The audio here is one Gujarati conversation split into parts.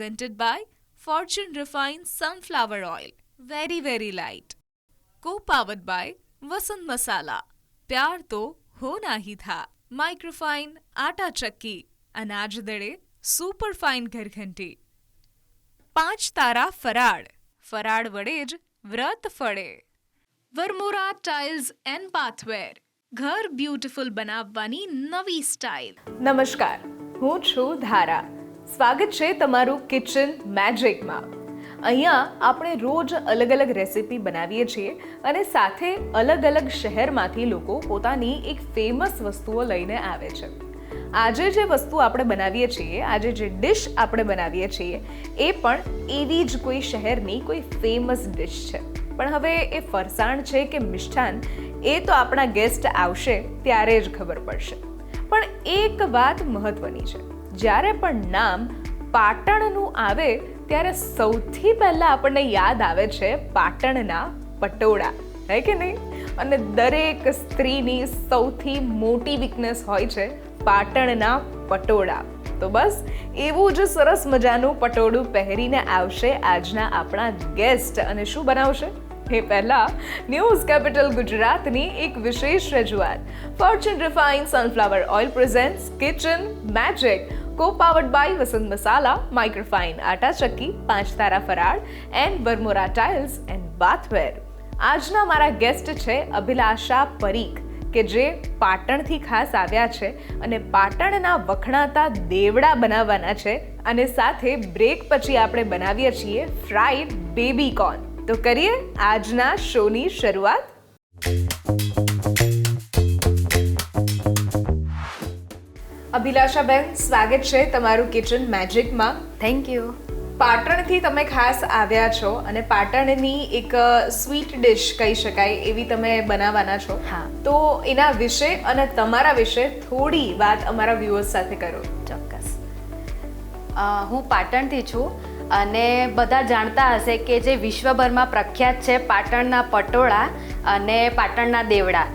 presented by Fortune Refined Sunflower Oil. Very, very light. Co-powered by Vasant Masala. प्यार तो होना ही था माइक्रोफाइन आटा चक्की अनाज दड़े સુપર ફાઇન ઘરઘંટી પાંચ તારા ફરાળ ફરાળ વડે જ વ્રત ફળે વરમોરા ટાઇલ્સ એન્ડ પાથવેર ઘર બ્યુટીફુલ બનાવવાની નવી સ્ટાઇલ નમસ્કાર હું છું ધારા સ્વાગત છે તમારું કિચન મેજિકમાં અહીંયા આપણે રોજ અલગ અલગ રેસિપી બનાવીએ છીએ અને સાથે અલગ અલગ શહેરમાંથી લોકો પોતાની એક ફેમસ વસ્તુઓ લઈને આવે છે. આજે જે વસ્તુ આપણે બનાવીએ છીએ, આજે જે ડિશ આપણે બનાવીએ છીએ, એ પણ એવી જ કોઈ શહેરની કોઈ ફેમસ ડિશ છે. પણ હવે એ ફરસાણ છે કે મિષ્ઠાન, એ તો આપણા ગેસ્ટ આવશે ત્યારે જ ખબર પડશે. પણ એક વાત મહત્વની છે. જ્યારે પણ નામ પાટણનું આવે, ત્યારે સૌથી પહેલાં આપણને યાદ આવે છે પાટણના પટોળા. હે કે નહીં? અને દરેક સ્ત્રીની સૌથી મોટી વીકનેસ હોય છે પાટણના પટોળા. તો બસ, એવું જ સરસ મજાનું પટોળું પહેરીને આવશે આજના આપણા ગેસ્ટ અને શું બનાવશે? એ પહેલા ન્યૂઝ કેપિટલ ગુજરાતની એક વિશેષ રજૂઆત. Fortune refine sunflower oil presents Kitchen Magic co powered by Vasant Masala microfine atta ચક્કી પાંચ તારા ફરાળ and Varmora tiles and bathware આજના મારા ગેસ્ટ છે અભિલાષા પરીખ કે જે પાટણથી ખાસ આવ્યા છે અને પાટણના વખણાતા દેવડા બનાવવાના છે અને સાથે બ્રેક પછી આપણે બનાવીએ છીએ ફ્રાઈડ બેબી કોર્ન તો કરીએ આજના શોની શરૂઆત અભિલાષાબેન સ્વાગત છે તમારું કિચન મેજિકમાં થેન્ક યુ પાટણથી તમે ખાસ આવ્યા છો અને પાટણની એક સ્વીટ ડિશ કહી શકાય એવી તમે બનાવવાના છો. હા. તો એના વિશે અને તમારા વિશે થોડી વાત અમારા વ્યુઅર્સ સાથે કરો. ચોક્કસ. હું પાટણથી છું અને બધા જાણતા હશે કે જે વિશ્વભરમાં પ્રખ્યાત છે પાટણના પટોળા અને પાટણના દેવડા.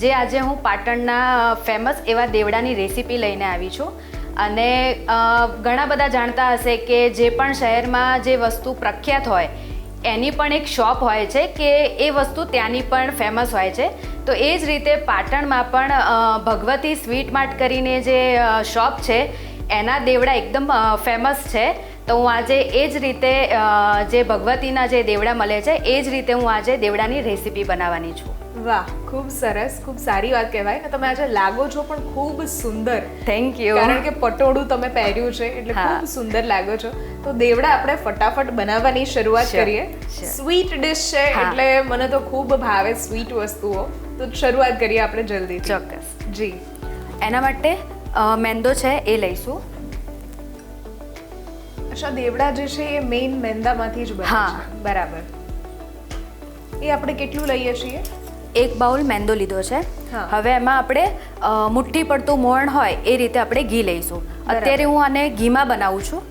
જે આજે હું પાટણના ફેમસ એવા દેવડાની રેસીપી લઈને આવી છું. અને ઘણા બધા જાણતા હશે કે જે પણ શહેરમાં જે વસ્તુ પ્રખ્યાત હોય, એની પણ એક શોપ હોય છે કે એ વસ્તુ ત્યાંની પણ ફેમસ હોય છે. તો એ જ રીતે પાટણમાં પણ ભગવતી સ્વીટ માર્ટ કરીને જે શોપ છે, એના દેવડા એકદમ ફેમસ છે. તો હું આજે એ જ રીતે જે ભગવતીના જે દેવડા મળે છે એ જ રીતે હું આજે દેવડાની રેસીપી બનાવવાની છું. વાહ ખૂબ સરસ ખૂબ સારી વાત કહેવાય. તમે આજે લાગો છો પણ ખૂબ સુંદર. થેન્ક યુ કારણ કે પટોળું તમે પહેર્યું છે એટલે ખૂબ સુંદર લાગો છો. તો દેવડા આપણે ફટાફટ બનાવવાની શરૂઆત કરીએ. સ્વીટ ડિશ છે એટલે મને તો ખૂબ ભાવે સ્વીટ વસ્તુઓ. તો શરૂઆત કરીએ આપણે જલ્દી ચોક્કસ. જી. એના માટે મેંદો છે એ લઈશું. અચ્છા દેવડા જે છે એ મેઇન મેંદામાંથી જ બને. છે. બરાબર. એ આપણે કેટલું લઈએ છીએ? એક બાઉલ મેંદો લીધો છે. હવે એમાં આપણે મુઠ્ઠી પડતું મોણ હોય એ રીતે આપણે ઘી લઈશું. અત્યારે હું આને ઘીમાં બનાવું છું.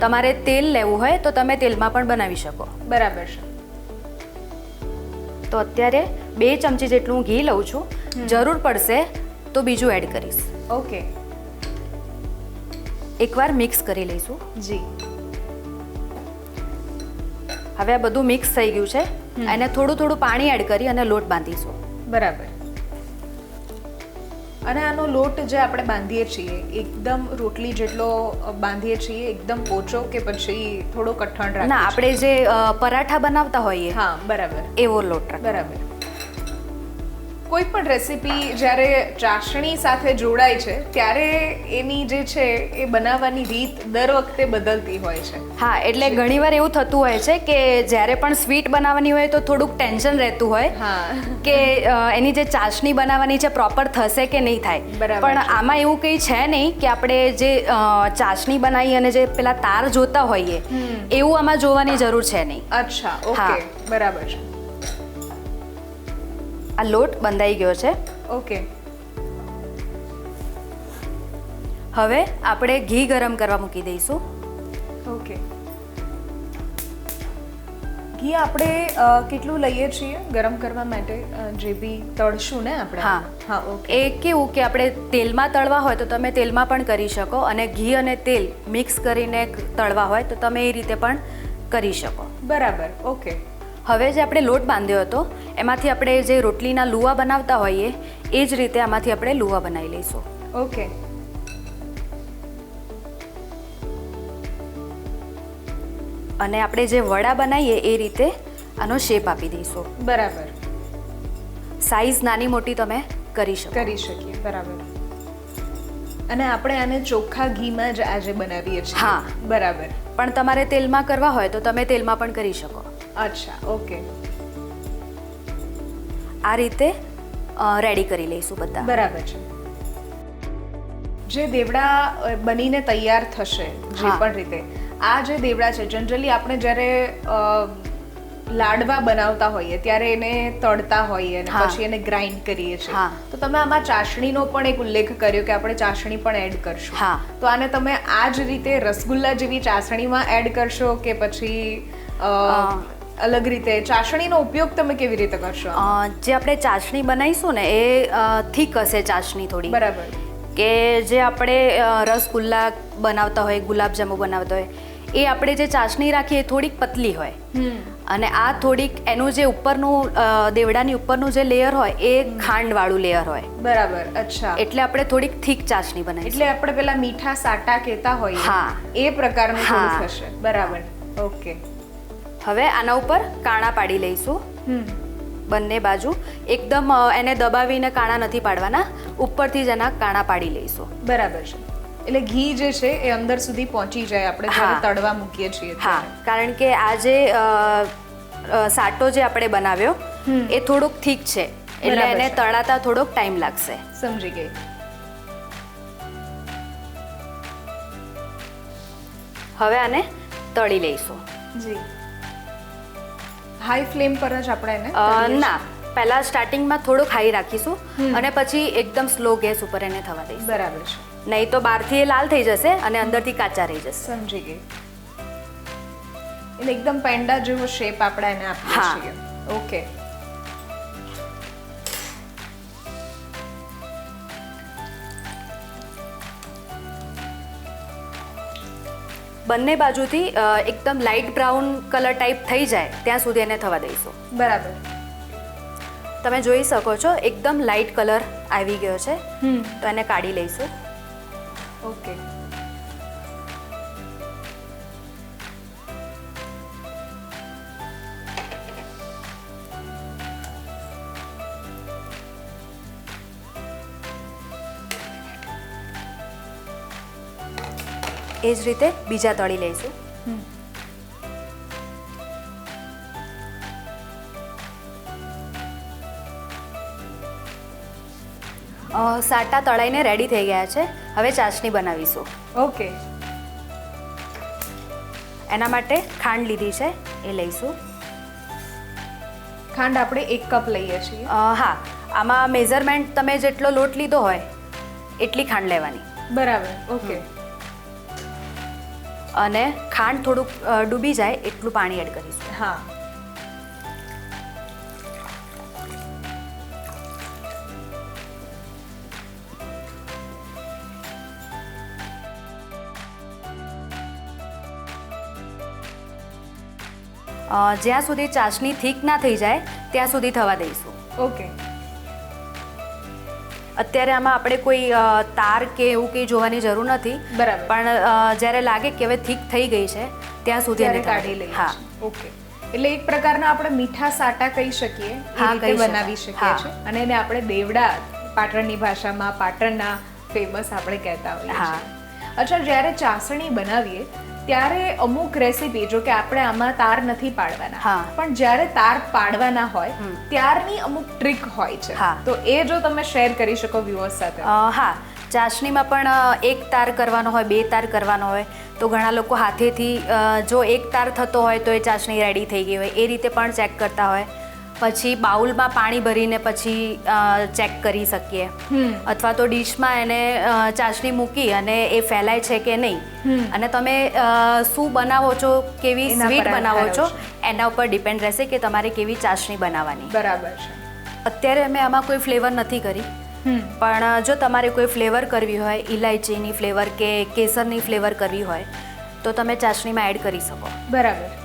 તમારે તેલ લેવું હોય તો તમે તેલમાં પણ બનાવી શકો. બરાબર છે. તો અત્યારે બે ચમચી જેટલું ઘી લઉં છું. જરૂર પડશે તો બીજું એડ કરીશ. ઓકે. એકવાર મિક્સ કરી લઈશું. જી. હવે આ બધું મિક્સ થઈ ગયું છે. એને થોડું થોડું પાણી એડ કરી અને લોટ બાંધીશું. બરાબર. અને આનો લોટ જે આપણે બાંધીએ છીએ એકદમ રોટલી જેટલો બાંધીએ છીએ એકદમ પોચો કે પછી થોડો કઠણ ના આપણે જે પરાઠા બનાવતા હોઈએ હા બરાબર. એવો લોટ બરાબર. કોઈ પણ રેસીપી જ્યારે ચાસણી સાથે જોડાય છે ત્યારે એની જે છે એ બનાવવાની રીત દર વખતે બદલતી હોય છે. હા એટલે ઘણીવાર એવું થતું હોય છે કે જ્યારે પણ સ્વીટ બનાવવાની હોય તો થોડુંક ટેન્શન રહેતું હોય હા. કે એની જે ચાસણી બનાવવાની છે પ્રોપર થશે કે નહીં થાય. બરાબર પણ આમાં એવું કંઈ છે નહીં કે આપણે જે ચાસણી બનાવી અને જે પેલા તાર જોતા હોઈએ એવું આમાં જોવાની જરૂર છે નહીં. અચ્છા હા. ઓકે બરાબર છે. આ લોટ બંધાઈ ગયો છે. ઓકે. હવે આપણે ઘી ગરમ કરવા મૂકી દઈશું. ઓકે. ઘી આપણે કેટલું લઈએ છીએ ગરમ કરવા માટે? જે બી તળશું ને આપણે? હા. હા ઓકે. એ કેવું કે આપણે તેલમાં તળવા હોય તો તમે તેલમાં પણ કરી શકો અને ઘી અને તેલ મિક્સ કરીને તળવા હોય તો તમે એ રીતે પણ કરી શકો. બરાબર ઓકે. હવે જે આપણે લોટ બાંધ્યો હતો એમાંથી આપણે જે રોટલીના લુવા બનાવતા હોઈએ એ જ રીતે આમાંથી આપણે લુવા બનાવી લઈશું. ઓકે. અને આપણે જે વડા બનાવીએ એ રીતે આનો શેપ આપી દઈશું. બરાબર. સાઈઝ નાની મોટી તમે કરી શકો. કરી શકીએ બરાબર. અને આપણે આને ચોખ્ખા ઘીમાં જ આજે બનાવીએ છીએ. હા. બરાબર. પણ તમારે તેલમાં કરવા હોય તો તમે તેલમાં પણ કરી શકો. અચ્છા ઓકે. આ રીતે રેડી કરી લઈશું બધા. બરાબર છે. જે દેવડા બનીને તૈયાર થશે જે પણ રીતે. આ જે દેવડા છે જનરલી આપણે જ્યારે લાડવા બનાવતા હોઈએ ત્યારે એને તળતા હોઈએ અને પછી એને ગ્રાઇન્ડ કરીએ છીએ. તો તમે આમાં ચાસણીનો પણ એક ઉલ્લેખ કર્યો કે આપણે ચાસણી પણ એડ કરશું. તો આને તમે આ જ રીતે રસગુલ્લા જેવી ચાસણીમાં એડ કરશો કે પછી. અલગ રીતે ચાસણીનો ઉપયોગ તમે કેવી રીતે કરશો? જે આપણે ચાસણી બનાવીશું ને એ થીક હશે ચાસણી થોડી. બરાબર. કે જે આપણે રસગુલ્લા બનાવતા હોય ગુલાબજાંબુ બનાવતા હોય એ આપણે જે ચાસણી રાખીએ એ થોડીક પતલી હોય. હમ. અને આ થોડીક એનું જે ઉપરનું દેવડાની ઉપરનું જે લેયર હોય એ ખાંડવાળું લેયર હોય. બરાબર અચ્છા. એટલે આપણે થોડીક થીક ચાસણી બનાવી એટલે આપણે પેલા મીઠા સાટા કહેતા હોય હા. એ પ્રકારનું હા. થશે. બરાબર. ઓકે. હવે આના ઉપર કાણા પાડી લઈશું. બંને બાજુ એકદમ એને દબાવીને કાણા નથી પાડવાના. ઉપરથી જ એના કાણા પાડી લઈશું. બરાબર છે. એટલે ઘી જે છે એ અંદર સુધી પહોંચી જાય. આપણે તળવા મૂકીએ છીએ હા કારણ કે આ જે સાટો જે આપણે બનાવ્યો. એ થોડોક ઠીક છે. એટલે એને તળાતા થોડોક ટાઈમ લાગશે. સમજી ગઈ. હવે આને તળી લઈશું. જી. હાઈ ફ્લેમ પર જ આપણે એને ના. પહેલા સ્ટાર્ટિંગમાં થોડુંક હાઈ રાખીશું અને પછી એકદમ સ્લો ગેસ ઉપર એને થવા દઈશ. બરાબર છે. નહીં તો બહારથી એ લાલ થઈ જશે અને અંદરથી કાચા રહી જશે. સમજી ગઈ. એટલે એકદમ પેંડા જેવો શેપ આપણે એને આપીએ. છીએ. ઓકે બંને બાજુથી એકદમ લાઇટ બ્રાઉન કલર ટાઈપ થઈ જાય ત્યાં સુધી એને થવા દઈશું. બરાબર. તમે જોઈ શકો છો એકદમ લાઇટ કલર આવી ગયો છે. તો એને કાઢી લઈશું. ઓકે. એ જ રીતે બીજા તળી લઈશું. સાટા તળાઈને રેડી થઈ ગયા છે. હવે ચાસણી બનાવીશું. ઓકે. એના માટે ખાંડ લીધી છે એ લઈશું. ખાંડ આપણે એક કપ લઈએ છીએ. હા. આમાં મેઝરમેન્ટ તમે જેટલો લોટ લીધો હોય એટલી ખાંડ લેવાની. બરાબર. ઓકે. અને ખાંડ થોડુંક ડૂબી જાય એટલું પાણી એડ કરીશું. હા. જ્યાં સુધી ચાસણી થીક ના થઈ જાય ત્યાં સુધી થવા દઈશું. ઓકે. અત્યારે આમાં આપણે કોઈ તાર કે એવું કંઈ જોવાની જરૂર નથી. બરાબર. પણ જ્યારે લાગે કે હવે થીક થઈ ગઈ છે ત્યાં સુધી એને કાઢી. લઈએ. હા. ઓકે. એટલે એક પ્રકારના આપણે મીઠા સાટા કહી શકીએ હા, કઈ બનાવી શકીએ છીએ. અને એને આપણે દેવડા પાટણની ભાષામાં પાટણના ફેમસ આપણે કહેતા હોઈએ હા. છીએ. અચ્છા જ્યારે ચાસણી બનાવીએ ત્યારે અમુક રેસીપી જો કે આપણે આમાં તાર નથી પાડવાના. પણ જ્યારે તાર પાડવાના હોય ત્યારની અમુક ટ્રીક હોય છે. તો એ જો તમે શેર કરી શકો વ્યુઅર્સ સાથે. હા. ચાસણીમાં પણ એક તાર કરવાનો હોય બે તાર કરવાનો હોય તો ઘણા લોકો હાથેથી જો એક તાર થતો હોય તો એ ચાસણી રેડી થઈ ગઈ હોય. એ રીતે પણ ચેક કરતા હોય. પછી બાઉલમાં પાણી ભરીને પછી ચેક કરી શકીએ. અથવા તો ડીશમાં એને ચાસણી મૂકી અને એ ફેલાય છે કે નહીં. અને તમે શું બનાવો છો કેવી સ્વીટ બનાવો છો એના ઉપર ડિપેન્ડ રહેશે કે તમારે કેવી ચાસણી બનાવવાની. બરાબર છે. અત્યારે અમે આમાં કોઈ ફ્લેવર નથી કરી. પણ જો તમારે કોઈ ફ્લેવર કરવી હોય ઇલાયચીની ફ્લેવર કે કેસરની ફ્લેવર કરવી હોય તો તમે ચાસણીમાં એડ કરી શકો. બરાબર.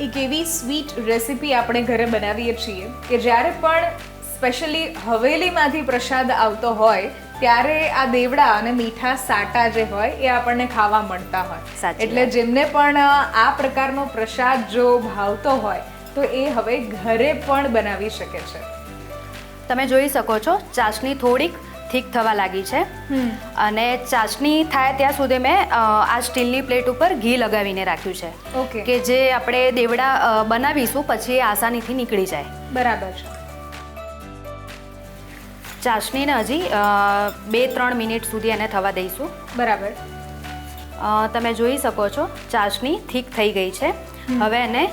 એક એવી સ્વીટ રેસિપી આપણે ઘરે બનાવીએ છીએ કે જ્યારે પણ સ્પેશિયલી હવેલીમાંથી પ્રસાદ આવતો હોય ત્યારે આ દેવડા અને મીઠા સાટા જે હોય એ આપણને ખાવા મળતા હોય. એટલે જેમને પણ આ પ્રકારનો પ્રસાદ જો ભાવતો હોય તો એ હવે ઘરે પણ બનાવી શકે છે. તમે જોઈ શકો છો ચાસણી થોડીક થીક થવા લાગી છે. અને ચાસણી થાય ત્યાં સુધી મેં આ સ્ટીલની પ્લેટ ઉપર ઘી લગાવીને રાખ્યું છે. ઓકે. કે જે આપણે દેવડા બનાવીશું પછી આસાનીથી નીકળી જાય. બરાબર છે. ચાસણીને હજી બે ત્રણ મિનિટ સુધી એને થવા દઈશું. બરાબર. તમે જોઈ શકો છો ચાસણી થીક થઈ ગઈ છે. હવે એને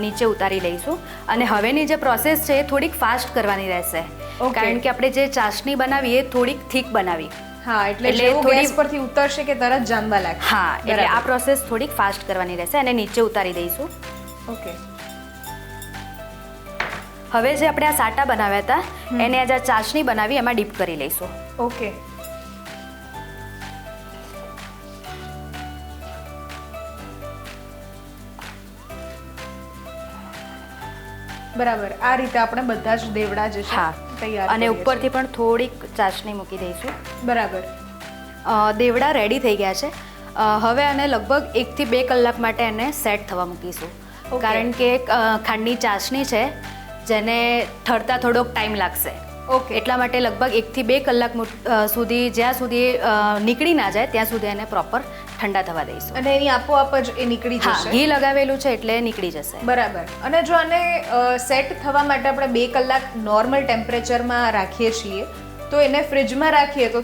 નીચે ઉતારી લઈશું. અને હવેની જે પ્રોસેસ છે એ થોડીક ફાસ્ટ કરવાની રહેશે. કારણ કે આપણે જે ચાસણી બનાવી એ થોડીક થીક બનાવી. હા એટલે થોડી- પરથી ઉતરશે કે તરત જામવા લાગે હા એટલે આ પ્રોસેસ થોડીક ફાસ્ટ કરવાની રહેશે અને નીચે ઉતારી દઈશું. ઓકે હવે જે આપણે આ સાટા બનાવ્યા હતા એને આજે ચાસણી બનાવી એમાં ડીપ કરી લઈશું. ઓકે બરાબર. આ રીતે આપણે બધા જ દેવડા જે છે તૈયાર અને ઉપરથી પણ થોડીક ચાસણી મૂકી દઈશું. બરાબર. દેવડા રેડી થઈ ગયા છે. હવે આને લગભગ એકથી બે કલાક માટે એને સેટ થવા મૂકીશું. કારણ કે ખાંડની ચાસણી છે જેને ઠરતા થોડોક ટાઈમ લાગશે. ઓકે. એટલા માટે લગભગ એકથી બે કલાક સુધી જ્યાં સુધી નીકળી ના જાય ત્યાં સુધી એને પ્રોપર ઠંડા થવા દઈશું. અને એની આપોઆપ જ એ નીકળી જશે? ઘી લગાવેલું છે એટલે નીકળી જશે. બરાબર. અને જો આને સેટ થવા માટે આપણે બે કલાક નોર્મલ ટેમ્પરેચરમાં રાખીએ છીએ તો એને ફ્રિજમાં રાખીએ તો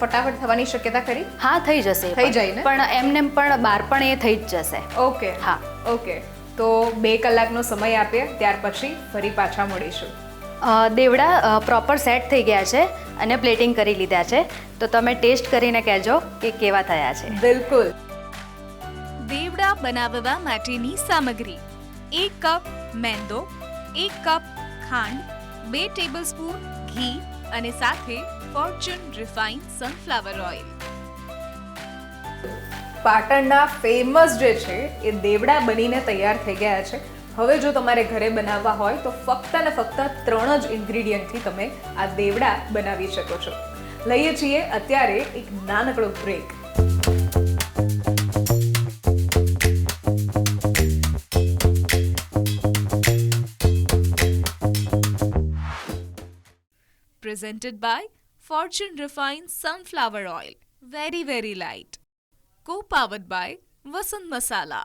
ફટાફટ થવાની શક્યતા ખરી? હા થઈ જશે થઈ. જાય ને? પણ એમને પણ બહાર પણ એ થઈ જ જશે. ઓકે. હા. ઓકે. તો બે કલાકનો સમય આપીએ ત્યાર પછી ફરી પાછા મળીશું. દેવડા પ્રોપર સેટ થઈ ગયા છે અને પ્લેટિંગ કરી લીધા છે. તો તમે ટેસ્ટ કરીને કહેજો કે કેવા થયા છે. બિલકુલ. દેવડા બનાવવા માટેની સામગ્રી. એક કપ મેંદો, એક કપ ખાંડ, બે ટેબલસ્પૂન ઘી અને સાથે ફોર્ચ્યુન રિફાઇન સનફ્લાવર ઓઇલ પાટણના ફેમસ જે છે એ દેવડા બનીને તૈયાર થઈ ગયા છે. હવે જો તમારે ઘરે બનાવવા હોય તો ફક્ત ને ફક્ત ત્રણ જ ઇન્ગ્રીડિયન્ટથી તમે આ દેવડા બનાવી શકો છો લઈએ છીએ અત્યારે એક નાનકડો break presented by Fortune Refined Sunflower Oil. Very, very light. Co-powered by Vasant Masala.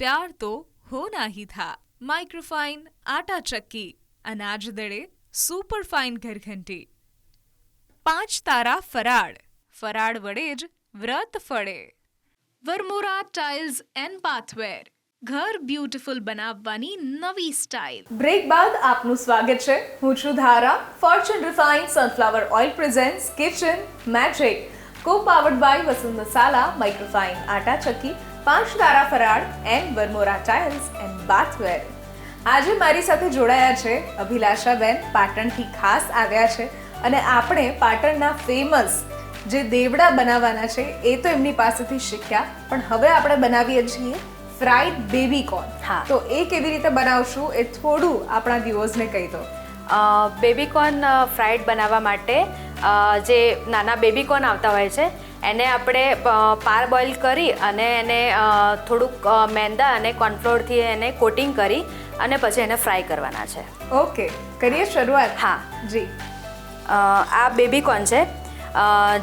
प्यार तो होना ही था માઇક્રોફાઇન, આટા ચક્કી અનાજ દળે સુપરફાઇન ઘરઘંટી. પાંચ તારા ફરાળ. ફરાળ વડે જ વ્રત ફળે. Varmora tiles and bathware. ઘર બ્યુટીફુલ બનાવવાની નવી સ્ટાઇલ. બ્રેક બાદ આપનું સ્વાગત છે. હું છું Dhara. Fortune refine sunflower oil presents, Kitchen, Magic. Co powered by Vasant Masala microfine, atta ચક્કી પાંચ તારા ફરાળ and Varmora tiles and bathware આજે મારી સાથે જોડાયા છે અભિલાષાબેન પાટણથી ખાસ આવ્યા છે અને આપણે પાટણના ફેમસ જે દેવડા બનાવવાના છે એ તો એમની પાસેથી શીખ્યા પણ હવે આપણે બનાવીએ છીએ ફ્રાઈડ બેબી કોર્ન હા. તો એ કેવી રીતે બનાવશું એ થોડું આપણા વ્યુઅર્સને કહી દો. બેબીકોર્ન ફ્રાઈડ બનાવવા માટે જે નાના બેબીકોર્ન આવતા હોય છે એને આપણે પાર બોઇલ કરી અને એને થોડુંક મેંદા અને કોર્નફ્લોરથી એને કોટિંગ કરી અને પછી એને ફ્રાય કરવાના છે. ઓકે કરીએ શરૂઆત? હા. જી. આ બેબીકોર્ન છે.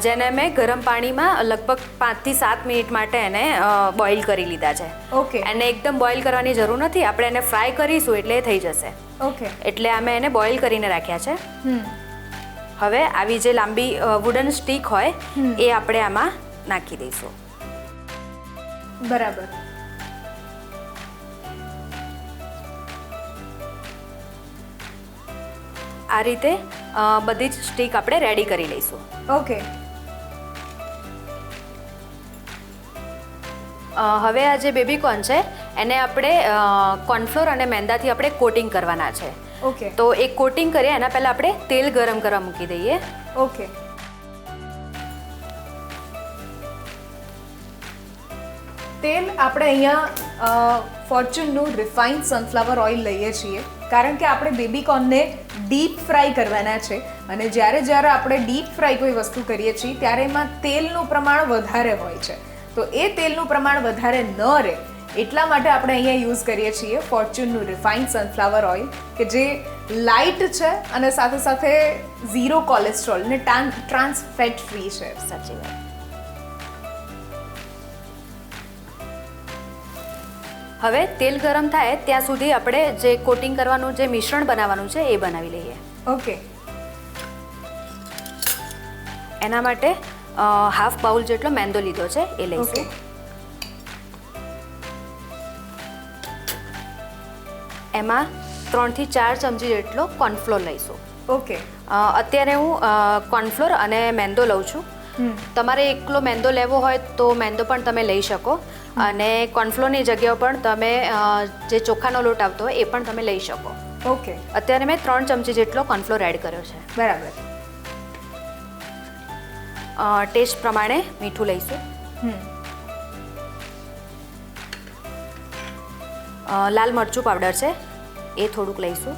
જેને મેં ગરમ પાણીમાં લગભગ પાંચથી સાત મિનિટ માટે એને બોઇલ કરી લીધા છે. ઓકે. એને એકદમ બોઇલ કરવાની જરૂર નથી. આપણે એને ફ્રાય કરીશું એટલે એ થઈ જશે. ઓકે. એટલે અમે એને બોઇલ કરીને રાખ્યા છે. હમ. હવે આવી જે લાંબી વુડન સ્ટીક હોય એ આપણે આમાં નાખી દઈશું. બરાબર. આ રીતે બધી જ સ્ટીક આપણે રેડી કરી લઈશું. ઓકે. હવે આ જે બેબીકોર્ન છે એને આપણે કોર્નફ્લોર અને મેંદાથી આપણે કોટિંગ કરવાના છે. ઓકે તો એક કોટિંગ કરીએ એના પહેલાં આપણે તેલ ગરમ કરવા મૂકી દઈએ. ઓકે તેલ આપણે અહીંયા ફોર્ચ્યુનનું રિફાઇન્ડ સનફ્લાવર ઓઇલ લઈએ છીએ. કારણ કે આપણે બેબીકોર્નને ડીપ ફ્રાય કરવાના છે. અને જ્યારે જ્યારે આપણે ડીપ ફ્રાય કોઈ વસ્તુ કરીએ છીએ ત્યારે એમાં તેલનું પ્રમાણ વધારે હોય છે. તો એ તેલનું પ્રમાણ વધારે ન રહે એટલા માટે આપણે અહીંયા યુઝ કરીએ છીએ ફોર્ચ્યુનનું રિફાઇન્ડ સનફ્લાવર ઓઇલ કે જે લાઇટ છે અને સાથે સાથે ઝીરો કોલેસ્ટ્રોલ ને ટ્રાન્સ ફેટ ફ્રી છે. સાચી વાત. હવે તેલ ગરમ થાય ત્યાં સુધી આપણે જે કોટિંગ કરવાનું જે મિશ્રણ બનાવવાનું છે એ બનાવી લઈએ. ઓકે. એના માટે હાફ બાઉલ જેટલો મેંદો લીધો છે એ લઈશું. એમાં ત્રણથી ચાર ચમચી જેટલો કોર્નફ્લોર લઈશું. ઓકે. અત્યારે હું કોર્નફ્લોર અને મેંદો લઉં છું. તમારે એકલો મેંદો લેવો હોય તો મેંદો પણ તમે લઈ શકો. અને કોર્નફ્લોરની જગ્યા પણ તમે જે ચોખાનો લોટ આવતો હોય એ પણ તમે લઈ શકો. ઓકે. અત્યારે મેં ત્રણ ચમચી જેટલો કોર્નફ્લોર એડ કર્યો છે. બરાબર. ટેસ્ટ પ્રમાણે મીઠું લઈશું. લાલ મરચું પાવડર છે. એ થોડુંક લઈશું.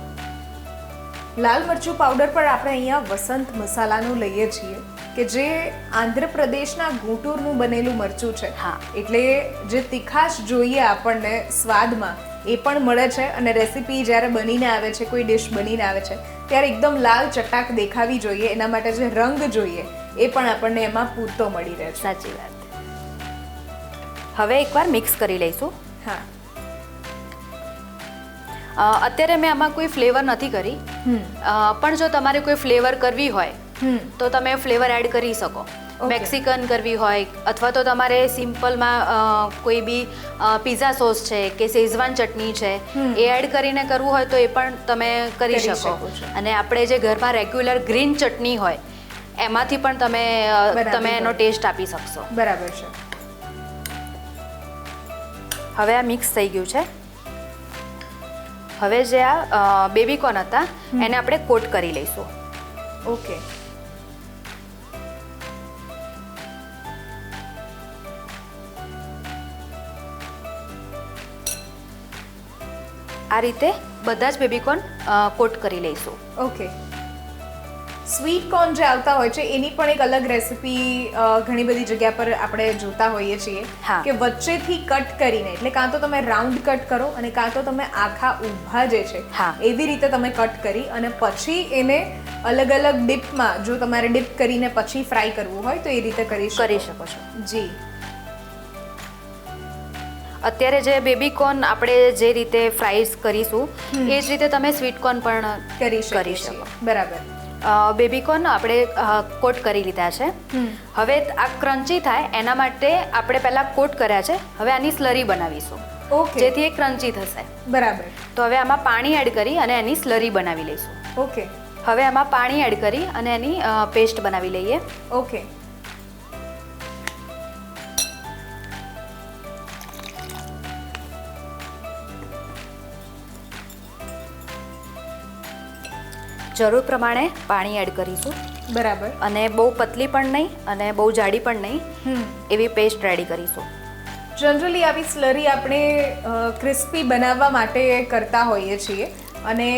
લાલ મરચું પાવડર પણ આપણે અહીંયા વસંત મસાલાનું લઈએ છીએ કે જે આંધ્રપ્રદેશના ગુંટુરનું બનેલું મરચું છે. હા. એટલે જે તીખાશ જોઈએ આપણને સ્વાદમાં એ પણ મળે છે અને રેસીપી જ્યારે બનીને આવે છે કોઈ ડિશ બનીને આવે છે ત્યારે એકદમ લાલ ચટાક દેખાવી જોઈએ એના માટે જે રંગ જોઈએ એ પણ આપણને એમાં પૂરતો મળી રહે છે. સાચી વાત. હવે એકવાર મિક્સ કરી લઈશું. હા. અત્યારે મેં આમાં કોઈ ફ્લેવર નથી કરી. પણ જો તમારે કોઈ ફ્લેવર કરવી હોય તો તમે ફ્લેવર એડ કરી શકો. મેક્સિકન કરવી હોય અથવા તો તમારે સિમ્પલમાં કોઈ બી પિઝા સોસ છે કે શેઝવાન ચટણી છે એ એડ કરીને કરવું હોય તો એ પણ તમે કરી શકો. અને આપણે જે ઘરમાં રેગ્યુલર ગ્રીન ચટણી હોય એમાંથી પણ તમે તમે એનો ટેસ્ટ આપી શકશો. બરાબર છે. હવે આ મિક્સ થઈ ગયું છે. હવે જે આ બેબીકોર્ન હતા એને આપણે કોટ કરી લઈશું. ઓકે. આ રીતે બધા જ બેબીકોર્ન કોટ કરી લઈશું. ઓકે. સ્વીટ કોર્ન જે આવતા હોય છે એની પણ એક અલગ રેસીપી ઘણી બધી જગ્યા પર આપણે જોતા હોઈએ છીએ કે વચ્ચેથી કટ કરીને એટલે કાં તો તમે રાઉન્ડ કટ કરો અને કાં તો તમે આખા ઊભા જે છે એવી રીતે તમે કટ કરી અને પછી એને અલગ અલગ ડીપમાં જો તમારે ડીપ કરીને પછી ફ્રાય કરવું હોય તો એ રીતે કરી શકો. કરી શકો છો. જી. અત્યારે જે બેબી કોર્ન આપણે જે રીતે ફ્રાઈઝ કરીશું એ જ રીતે તમે સ્વીટ કોર્ન પણ કરી શકો. બરાબર. બેબીકોર્ન આપણે કોટ કરી લીધા છે. હવે આ ક્રન્ચી થાય એના માટે આપણે પહેલાં કોટ કર્યા છે. હવે આની સ્લરી બનાવીશું. ઓકે. જેથી એ ક્રન્ચી થશે. બરાબર. તો હવે આમાં પાણી એડ કરી અને એની સ્લરી બનાવી લઈશું. ઓકે. હવે આમાં પાણી એડ કરી અને એની પેસ્ટ બનાવી લઈએ. ઓકે. જરૂર પ્રમાણે પાણી એડ કરીશું. બરાબર. અને બહુ પતલી પણ નહીં અને બહુ જાડી પણ નહીં. હમ. એવી પેસ્ટ રેડી કરીશું. જનરલી આવી સ્લરી આપણે ક્રિસ્પી બનાવવા માટે કરતા હોઈએ છીએ. અને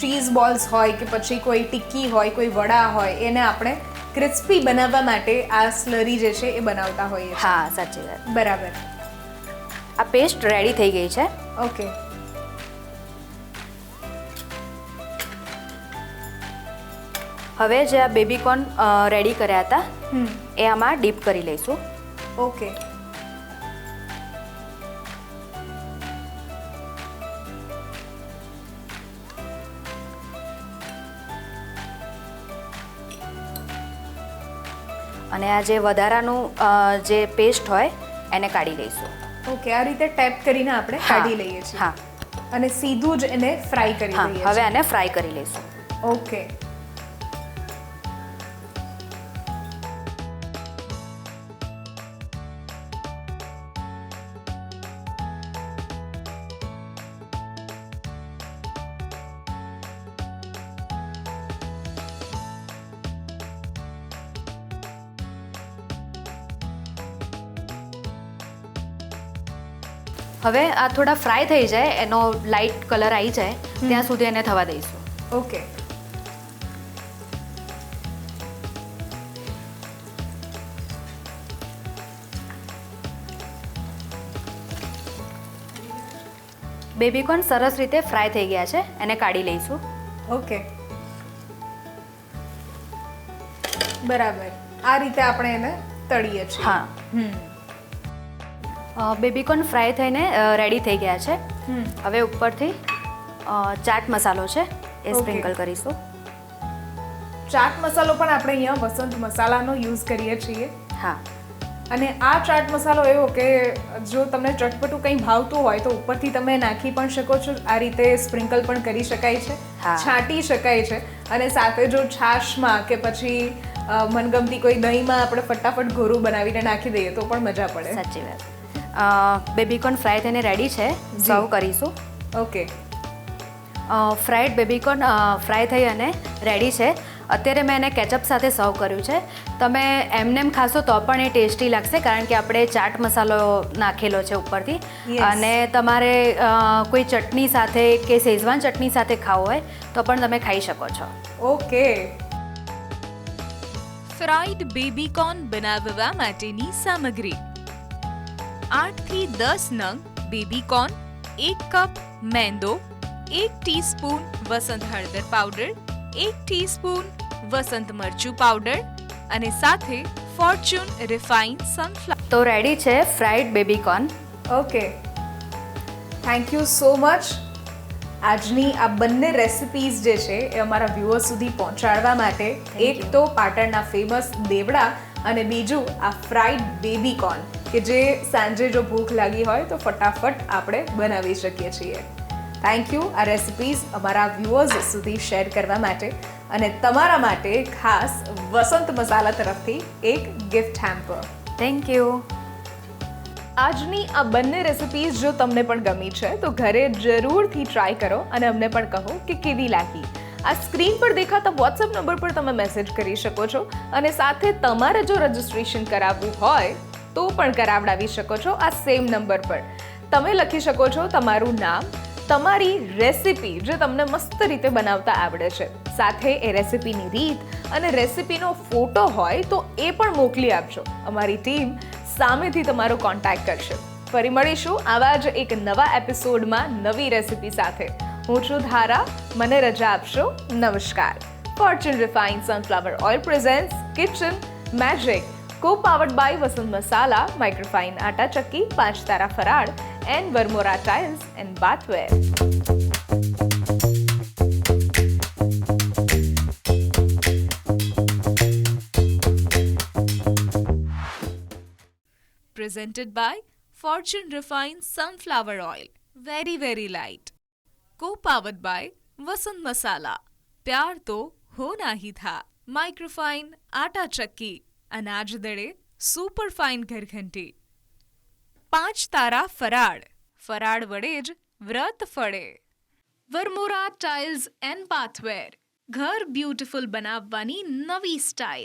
ચીઝ બોલ્સ હોય કે પછી કોઈ ટિક્કી હોય કોઈ વડા હોય એને આપણે ક્રિસ્પી બનાવવા માટે આ સ્લરી જે છે એ બનાવતા હોઈએ હા સાચી વાત. બરાબર. આ પેસ્ટ રેડી થઈ ગઈ છે. ઓકે હવે જે આ બેબીકોર્ન રેડી કર્યા હતા એ આમાં ડીપ કરી લઈશું. ઓકે. અને આ જે વધારાનું જે પેસ્ટ હોય એને કાઢી લઈશું. ઓકે આ રીતે ટેપ કરીને આપણે કાઢી લઈએ છીએ. હા. અને સીધું જ એને ફ્રાય કરી લઈએ હવે એને આને ફ્રાય કરી લઈશું. ઓકે. હવે આ થોડા ફ્રાય થઈ જાય એનો લાઇટ કલર આવી જાય ત્યાં સુધી એને થવા દઈશું. ઓકે. બેબીકોર્ન સરસ રીતે ફ્રાય થઈ ગયા છે એને કાઢી લઈશું. ઓકે. બરાબર. આ રીતે આપણે એને તળીએ છીએ. હા. હમ. બેબીકોર્ન ફ્રાય થઈને રેડી થઈ ગયા છે. હવે ઉપરથી ચાટ મસાલો છે એ સ્પ્રિંકલ કરીશું. ચાટ મસાલો પણ આપણે અહીંયા વસંત મસાલાનો યુઝ કરીએ છીએ. હા. અને આ ચાટ મસાલો એવો કે જો તમને ચટપટું કંઈ ભાવતું હોય તો ઉપરથી તમે નાખી પણ શકો છો. આ રીતે સ્પ્રિંકલ પણ કરી શકાય છે. છાંટી શકાય છે. અને સાથે જો છાશમાં કે પછી મનગમતી કોઈ દહીંમાં આપણે ફટાફટ ઘોરું બનાવીને નાખી દઈએ તો પણ મજા પડે. સાચી વાત. બેબીકોર્ન ફ્રાય થઈને રેડી છે. સર્વ કરીશું. ઓકે. ફ્રાઈડ બેબીકોર્ન ફ્રાય થઈ અને રેડી છે. અત્યારે મેં એને કેચઅપ સાથે સર્વ કર્યું છે. તમે એમનેમ ખાશો તો પણ એ ટેસ્ટી લાગશે કારણ કે આપણે ચાટ મસાલો નાખેલો છે ઉપરથી. અને તમારે કોઈ ચટણી સાથે કે શેઝવાન ચટણી સાથે ખાવું હોય તો પણ તમે ખાઈ શકો છો. ઓકે. ફ્રાઈડ બેબીકોર્ન બનાવવા માટેની સામગ્રી. આઠથી દસ નંગ બેબીકોર્ન એક કપ મેંદો એક ટીસ્પૂન વસંત હળદર પાવડર એક ટીસ્પૂન વસંત મરચું પાવડર અને સાથે ફોર્ચ્યુન રિફાઇન સનફ્લાવર. તો રેડી છે fried baby corn okay thank you so much આજની આ બંને રેસિપીઝ જે છે એ અમારા વ્યુઅર્સ સુધી પહોંચાડવા માટે એક તો પાટણના ફેમસ દેવડા અને બીજું આ ફ્રાઈડ બેબી કોર્ન કે જે સાંજે જો ભૂખ લાગી હોય તો ફટાફટ આપણે બનાવી શકીએ છીએ. થેન્ક યુ આ રેસિપીઝ અમારા વ્યુઅર્સ સુધી શેર કરવા માટે અને તમારા માટે ખાસ વસંત મસાલા તરફથી એક ગિફ્ટ હેમ્પર થેન્ક યુ આજની આ બંને રેસિપીઝ જો તમને પણ ગમી છે તો ઘરે જરૂરથી ટ્રાય કરો અને અમને પણ કહો કે કેવી લાગી. આ સ્ક્રીન પર દેખાતા વોટ્સએપ નંબર પર તમે મેસેજ કરી શકો છો અને સાથે તમારે જો રજિસ્ટ્રેશન કરાવવું હોય તો પણ કરાવડાવી શકો છો આ સેમ નંબર પર. તમે લખી શકો છો તમારું નામ, તમારી રેસિપી જે તમને મસ્ત રીતે બનાવતા આવડે છે. સાથે એ રેસિપીની રીત અને રેસિપીનો ફોટો હોય તો એ પણ મોકલી આપજો. અમારી ટીમ સામેથી તમારો કોન્ટેક્ટ કરશે. ફરી મળીશું આવા જ એક નવા એપિસોડમાં નવી રેસિપી સાથે. હું છું ધારા, મને રજા આપશો. નમસ્કાર. Fortune refine sunflower oil presents kitchen magic Co powered by Vasant Masala, Microfine Atta Chakki, Panch Tara Farad, and Vermora Tiles and Bathware. Presented by Fortune Refined Sunflower Oil, very very light. Co powered by Vasant Masala, प्यार तो होना ही था माइक्रोफाइन आटा चक्की અનાજ દળે સુપર ફાઇન ઘરઘંટી. પાંચ તારા ફરાળ. ફરાળ વડે જ વ્રત ફળે. Varmora tiles and bathware. ઘર બ્યુટીફુલ બનાવવાની નવી સ્ટાઇલ.